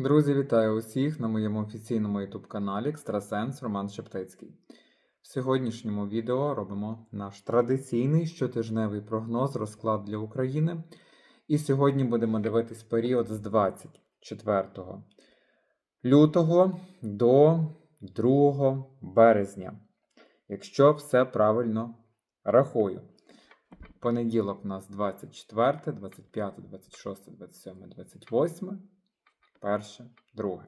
Друзі, вітаю усіх на моєму офіційному YouTube каналі Екстрасенс Роман Шептицький. В сьогоднішньому відео робимо наш традиційний щотижневий прогноз розклад для України. І сьогодні будемо дивитись період з 24 лютого до 2 березня. Якщо все правильно рахую. Понеділок у нас 24, 25, 26, 27, 28 перше, друге.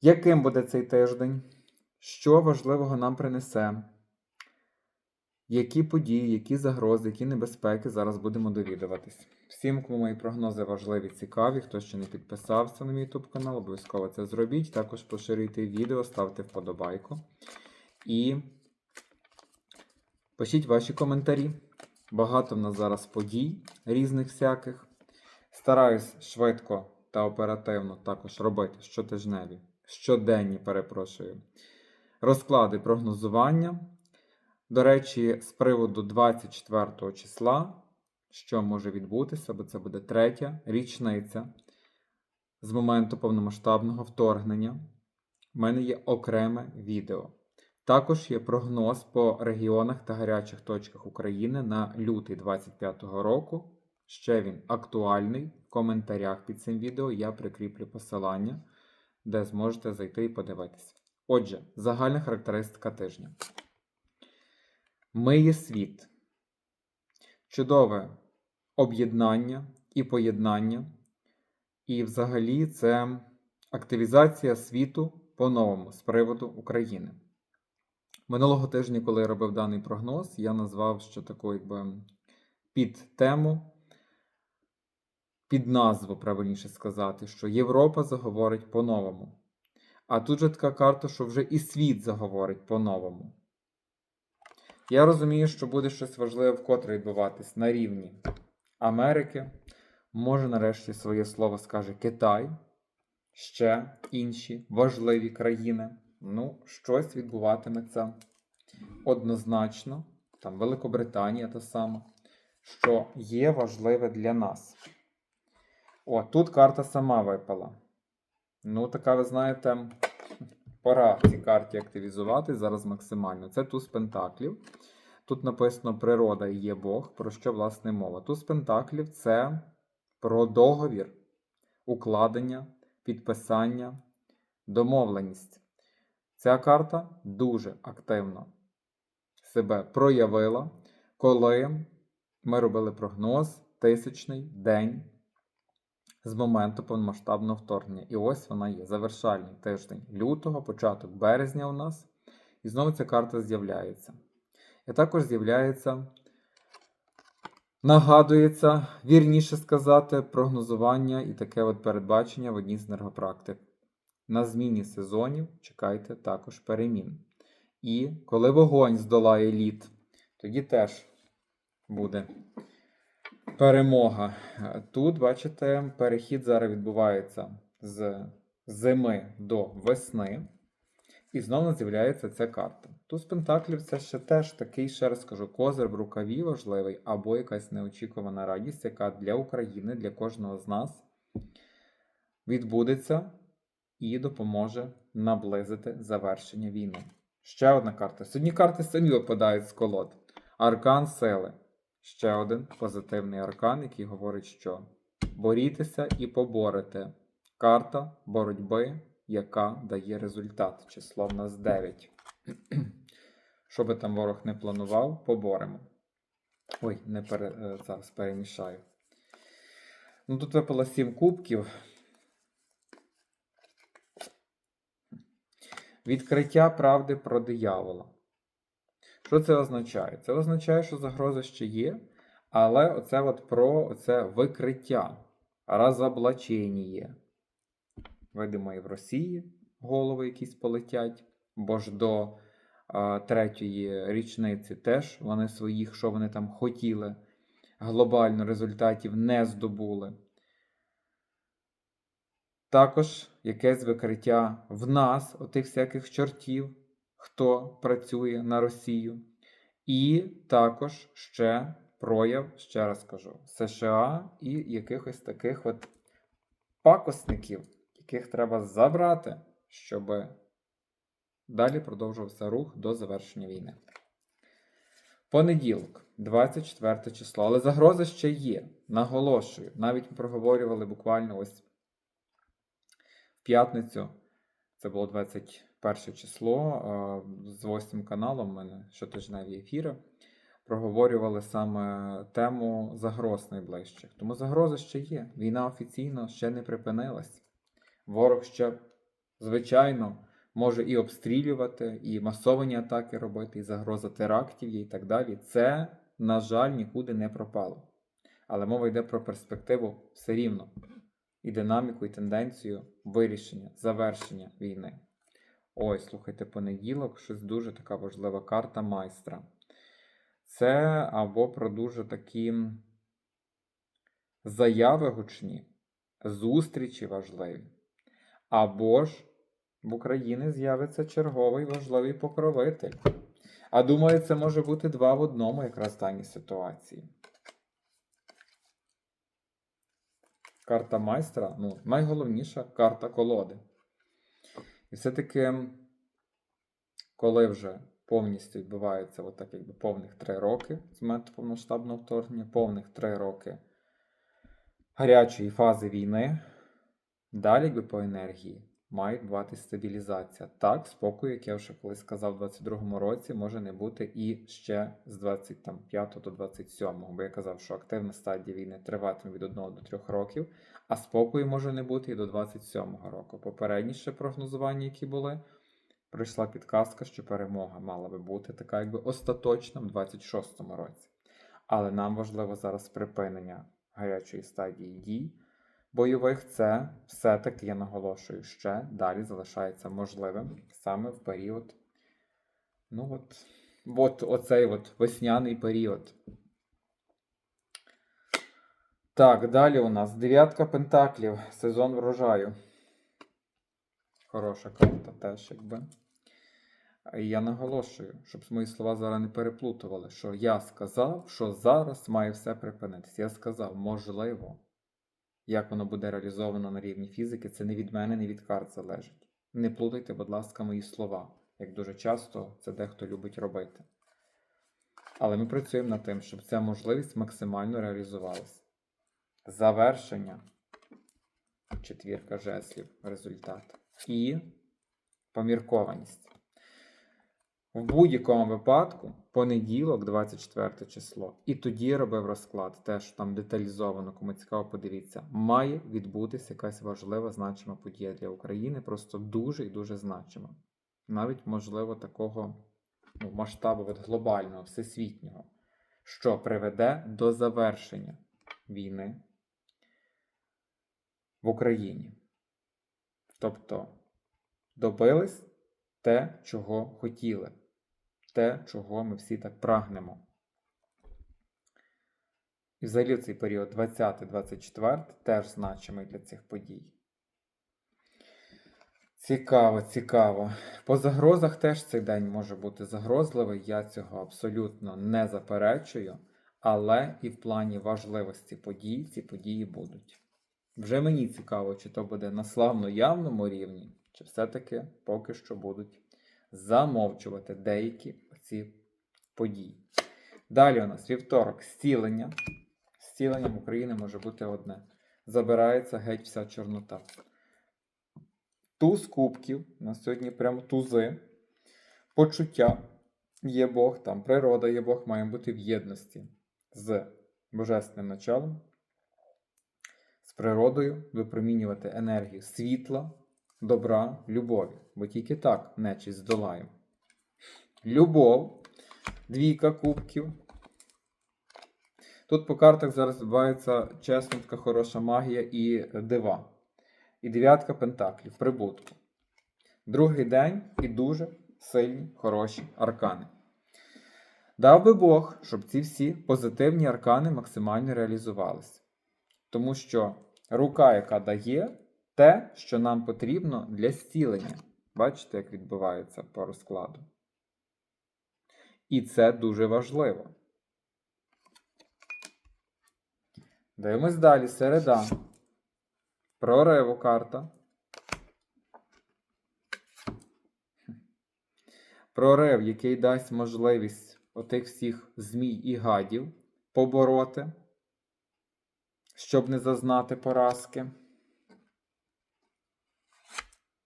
Яким буде цей тиждень? Що важливого нам принесе? Які події, які загрози, які небезпеки зараз будемо довідуватись. Всім, кому мої прогнози важливі, цікаві, хто ще не підписався на мій YouTube канал, обов'язково це зробіть. Також поширюйте відео, ставте вподобайку. І пишіть ваші коментарі. Багато в нас зараз подій різних всяких. Стараюсь швидко та оперативно також робити щотижневі, щоденні, перепрошую, розклади прогнозування. До речі, з приводу 24 числа, що може відбутися, бо це буде третя річниця з моменту повномасштабного вторгнення. У мене є окреме відео. Також є прогноз по регіонах та гарячих точках України на лютий 25-го року. Ще він актуальний. В коментарях під цим відео я прикріплю посилання, де зможете зайти і подивитися. Отже, загальна характеристика тижня. Миє світ. Чудове об'єднання і поєднання. І взагалі це активізація світу по-новому з приводу України. Минулого тижня, коли я робив даний прогноз, я назвав що таку якби під тему під назву, правильніше сказати, що Європа заговорить по-новому. А тут же така карта, що вже і світ заговорить по-новому. Я розумію, що буде щось важливе вкотре відбуватись на рівні Америки. Може, нарешті, своє слово скаже Китай, ще інші важливі країни. Ну, щось відбуватиметься однозначно. Там Великобританія та сама, що є важливе для нас. О, тут карта сама випала. Ну, така, ви знаєте, пора цій карті активізувати зараз максимально. Це туз пентаклів. Тут написано природа і є Бог, про що власне мова. Туз пентаклів це про договір, укладення, підписання, домовленість. Ця карта дуже активно себе проявила, коли ми робили прогноз тисячний день з моменту повномасштабного вторгнення. І ось вона є. Завершальний тиждень лютого, початок березня у нас. І знову ця карта з'являється. І також з'являється, нагадується, вірніше сказати, прогнозування і таке от передбачення в одній з енергопрактик. На зміні сезонів чекайте також перемін. І коли вогонь здолає лід, тоді теж буде перемога. Тут, бачите, перехід зараз відбувається з зими до весни. І знову з'являється ця карта. Туз Пентаклів це ще теж такий, ще раз скажу, козир в рукаві важливий, або якась неочікувана радість, яка для України, для кожного з нас відбудеться і допоможе наблизити завершення війни. Ще одна карта. Сьогодні карти самі випадають з колод. Аркан сили. Ще один позитивний аркан, який говорить, що борітеся і поборете. Карта боротьби, яка дає результат. Число в нас 9. Що би там ворог не планував, поборемо. Ой, не пере... е, зараз перемішаю. Ну, тут випало 7 кубків. Відкриття правди про диявола. Що це означає? Це означає, що загроза ще є, але оце от про оце викриття, розоблачення. Видимо, і в Росії голови якісь полетять, бо ж до а, третьої річниці теж вони своїх, що вони там хотіли, глобально результатів не здобули. Також якесь викриття в нас, отих всяких чортів, хто працює на Росію. І також ще прояв, ще раз кажу, США і якихось таких от пакосників, яких треба забрати, щоб далі продовжувався рух до завершення війни. Понеділок, 24 число. Але загроза ще є. Наголошую. Навіть ми проговорювали буквально ось в п'ятницю. Це було 21 число. З 8 каналом у мене щотижневі ефіри. Проговорювали саме тему загроз найближчих. Тому загроза ще є. Війна офіційно ще не припинилась. Ворог ще, звичайно, може і обстрілювати, і масовані атаки робити, і загроза терактів і так далі. Це, на жаль, нікуди не пропало. Але мова йде про перспективу все рівно, і динаміку, і тенденцію вирішення, завершення війни. Ой, слухайте, понеділок, щось дуже така важлива карта майстра. Це або про дуже такі заяви гучні, зустрічі важливі, або ж в Україні з'явиться черговий важливий покровитель. А думаю, це може бути два в одному якраз в даній ситуації. Карта майстра ну, найголовніша карта колоди. І все-таки, коли вже повністю відбувається от так, якби повних три роки з моменту повномасштабного вторгнення, повних три роки гарячої фази війни, далі якби по енергії має бувати стабілізація. Так, спокою, як я вже колись сказав, у 22-му році може не бути і ще з 25 до 27, бо я казав, що активна стадія війни триватиме від 1 до 3 років, а спокою може не бути і до 27-го року. Попередніше прогнозування, які були, прийшла підказка, що перемога мала би бути така, якби остаточна в 26-му році. Але нам важливо зараз припинення гарячої стадії дій бойових. Це все-таки, я наголошую, ще далі залишається можливим саме в період. Ну от, от оцей от весняний період. Так, далі у нас дев'ятка пентаклів, сезон врожаю. Хороша карта теж, якби. Я наголошую, щоб мої слова зараз не переплутували, що я сказав, що зараз має все припинитися. Я сказав, можливо, як воно буде реалізовано на рівні фізики, це не від мене, не від карт залежить. Не плутайте, будь ласка, мої слова, як дуже часто це дехто любить робити. Але ми працюємо над тим, щоб ця можливість максимально реалізувалася. Завершення четвірка жеслів результат. І поміркованість. В будь-якому випадку, понеділок, 24 число, і тоді робив розклад, теж там деталізовано, кому цікаво, подивіться, має відбутися якась важлива значима подія для України, просто дуже і дуже значима. Навіть, можливо, такого ну, масштабу от глобального, всесвітнього, що приведе до завершення війни в Україні. Тобто добились те, чого хотіли, те, чого ми всі так прагнемо. І взагалі цей період 20-24 теж значимий для цих подій. Цікаво, цікаво. По загрозах теж цей день може бути загрозливий. Я цього абсолютно не заперечую. Але і в плані важливості подій ці події будуть. Вже мені цікаво, чи то буде на славно явному рівні, чи все-таки поки що будуть замовчувати деякі ці події. Далі у нас вівторок зцілення. Зціленням України може бути одне. Забирається геть вся чорнота. Туз кубків, на сьогодні прямо тузи, почуття є Бог, там природа є Бог, має бути в єдності з божественним началом, з природою, випромінювати енергію світла, добра, любові. Бо тільки так нечість здолаємо. Любов, двійка кубків. Тут по картах зараз відбувається чесно така хороша магія і дива. І дев'ятка пентаклів, прибутку. Другий день і дуже сильні, хороші аркани. Дав би Бог, щоб ці всі позитивні аркани максимально реалізувалися. Тому що рука, яка дає те, що нам потрібно для стілення. Бачите, як відбувається по розкладу. І це дуже важливо. Дивимось далі середа. Прориву карта. Прорив, який дасть можливість отих всіх змій і гадів побороти, щоб не зазнати поразки.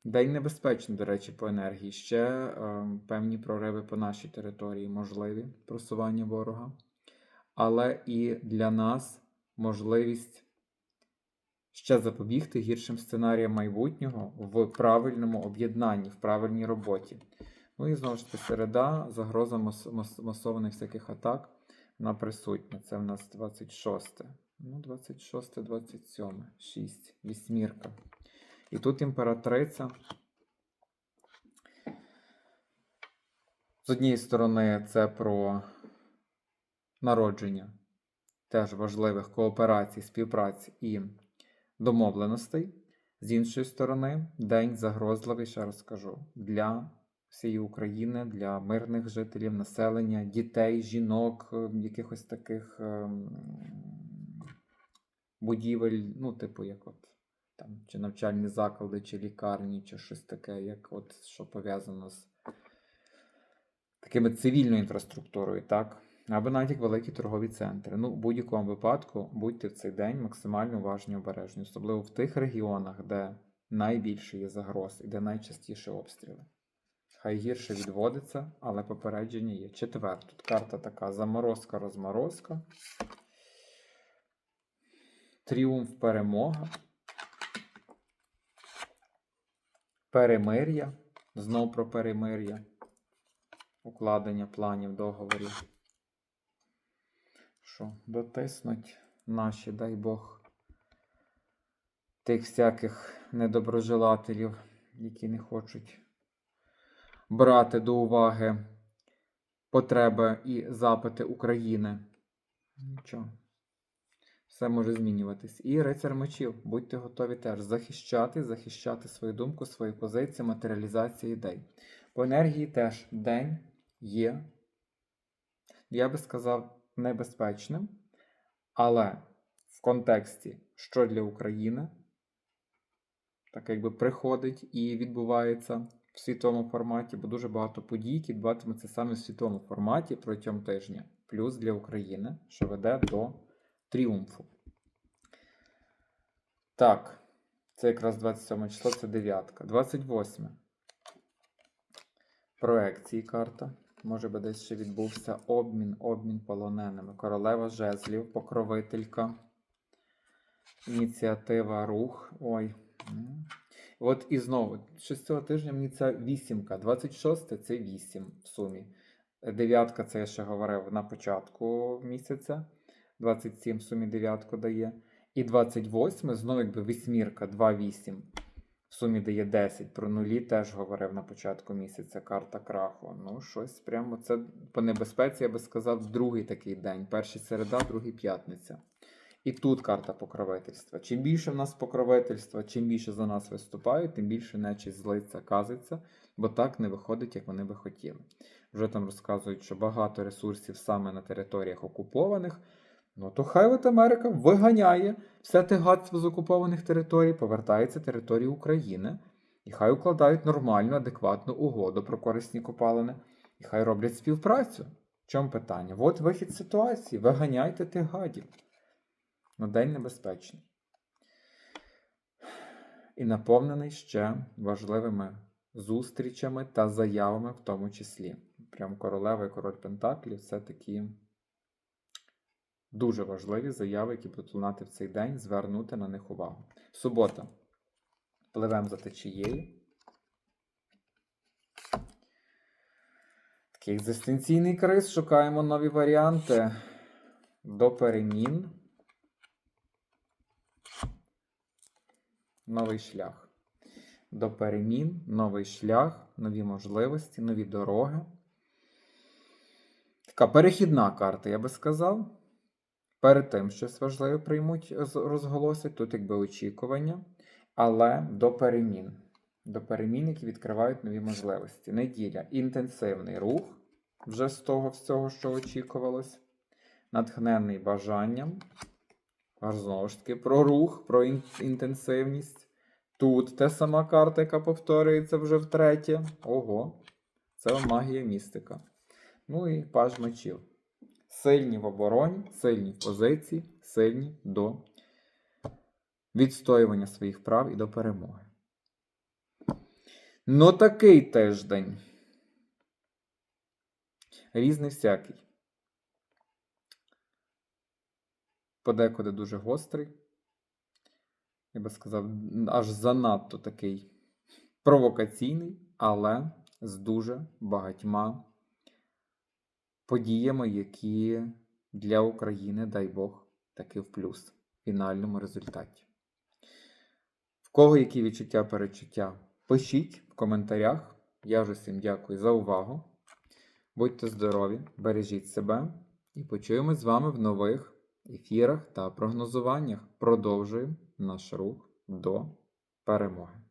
День небезпечний, до речі, по енергії. Ще е, певні прориви по нашій території можливі просування ворога. Але і для нас можливість ще запобігти гіршим сценаріям майбутнього в правильному об'єднанні, в правильній роботі. Ну і знову ж таки середа, загроза мас- мас- масованих всяких атак вона присутня. Це в нас 26. Ну, 26, 27, 6, вісьмірка. І тут імператриця. З однієї сторони, це про народження теж важливих кооперацій, співпраці і домовленостей. З іншої сторони, день загрозливий, ще раз скажу, для всієї України, для мирних жителів, населення, дітей, жінок, е, якихось таких ем, будівель, ну, типу, як от там, чи навчальні заклади, чи лікарні, чи щось таке, як от що пов'язано з такими цивільною інфраструктурою, так? Або навіть як великі торгові центри. Ну, в будь-якому випадку будьте в цей день максимально уважні і обережні, особливо в тих регіонах, де найбільше є загроз і де найчастіше обстріли. Хай гірше відводиться, але попередження є. Четвер. Тут карта така: заморозка, розморозка. Тріумф перемога. Перемир'я. Знов про перемир'я. Укладення планів, договорів. Що, дотиснуть наші, дай Бог, тих всяких недоброжелателів, які не хочуть брати до уваги потреби і запити України. Нічого. Все може змінюватись. І рицар мечів. Будьте готові теж захищати, захищати свою думку, свої позиції, матеріалізація ідей. По енергії теж день є, я би сказав, небезпечним, але в контексті, що для України, так якби приходить і відбувається в світовому форматі, бо дуже багато подій, які саме в світовому форматі протягом тижня, плюс для України, що веде до тріумфу. Так, це якраз 27 число, це дев'ятка. 28. Проекції карта. Може би десь ще відбувся обмін, обмін полоненими. Королева жезлів, покровителька. Ініціатива рух. Ой. От і знову, що з цього тижня мені ця вісімка. 26 це 8 в сумі. Дев'ятка, це я ще говорив на початку місяця. 27 в сумі дев'ятку дає. І 28 знову якби вісьмірка, 2-8. В сумі дає 10. Про нулі теж говорив на початку місяця карта краху. Ну, щось прямо це по небезпеці, я би сказав, другий такий день. Перший середа, другий п'ятниця. І тут карта покровительства. Чим більше в нас покровительства, чим більше за нас виступають, тим більше нечість злиться, казиться, бо так не виходить, як вони би хотіли. Вже там розказують, що багато ресурсів саме на територіях окупованих. Ну то хай от Америка виганяє все те гадство з окупованих територій, повертається території України, і хай укладають нормальну, адекватну угоду про корисні копалини, і хай роблять співпрацю. В чому питання? От вихід ситуації. Виганяйте тих гадів. Ну, день небезпечний. І наповнений ще важливими зустрічами та заявами в тому числі. Прям королева і король Пентаклів це такі дуже важливі заяви, які будуть лунати в цей день, звернути на них увагу. Субота. Пливемо за течією. Такий екзистенційний криз. Шукаємо нові варіанти до перемін. Новий шлях. До перемін, новий шлях, нові можливості, нові дороги. Така перехідна карта, я би сказав. Перед тим щось важливе приймуть, з- розголосять, тут якби очікування, але до перемін. До перемін, які відкривають нові можливості. Неділя. Інтенсивний рух вже з того всього, що очікувалось. Натхнений бажанням. Знову ж таки, про рух, про інтенсивність. Тут та сама карта, яка повторюється вже втретє. Ого. Це магія містика. Ну і паж мечів. Сильні в обороні, сильні в позиції, сильні до відстоювання своїх прав і до перемоги. Ну, такий тиждень. Різний всякий. Подекуди дуже гострий. Я би сказав, аж занадто такий провокаційний, але з дуже багатьма подіями, які для України, дай Бог, таки в плюс в фінальному результаті. В кого які відчуття, перечуття? Пишіть в коментарях. Я вже всім дякую за увагу. Будьте здорові, бережіть себе і почуємось з вами в нових ефірах та прогнозуваннях. Продовжуємо наш рух до перемоги.